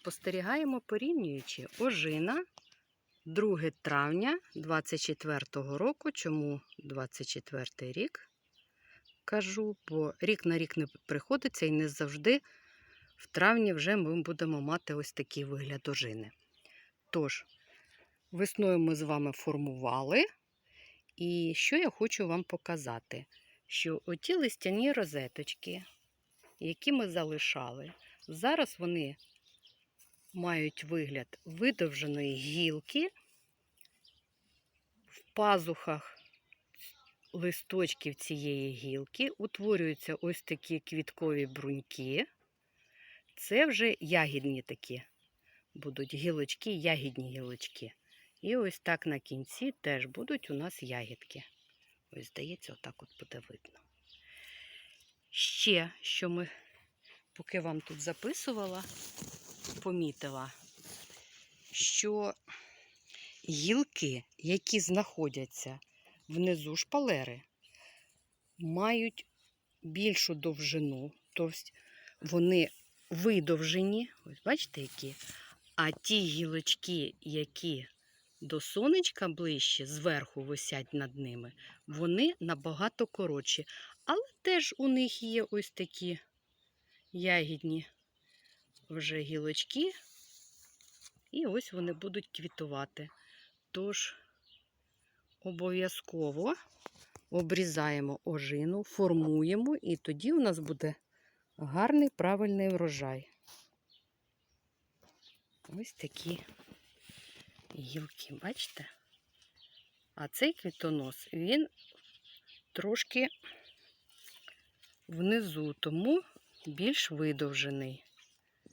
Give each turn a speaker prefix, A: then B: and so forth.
A: Спостерігаємо порівнюючи ожина 2 травня 24 року. Чому 24 рік? Кажу, бо рік на рік не приходиться і не завжди в травні вже ми будемо мати ось такий вигляд ожини. Тож, весною ми з вами формували. І що я хочу вам показати? Що оті листяні розеточки, які ми залишали, зараз вони мають вигляд видовженої гілки. В пазухах листочків цієї гілки утворюються ось такі квіткові бруньки. Це вже ягідні такі будуть гілочки, ягідні гілочки. І ось так на кінці теж будуть у нас ягідки. Ось, здається, отак от буде видно. Ще, що ми, поки вам тут записувала, помітила, що гілки, які знаходяться внизу шпалери, мають більшу довжину, тобто вони видовжені, ось бачите, які, а ті гілочки, які до сонечка ближче, зверху висять над ними, вони набагато коротші. Але теж у них є ось такі ягідні вже гілочки, і ось вони будуть квітувати. Тож обов'язково обрізаємо ожину, формуємо, і тоді у нас буде гарний правильний врожай. Ось такі гілки, бачите? А цей квітонос, він трошки внизу, тому більш видовжений.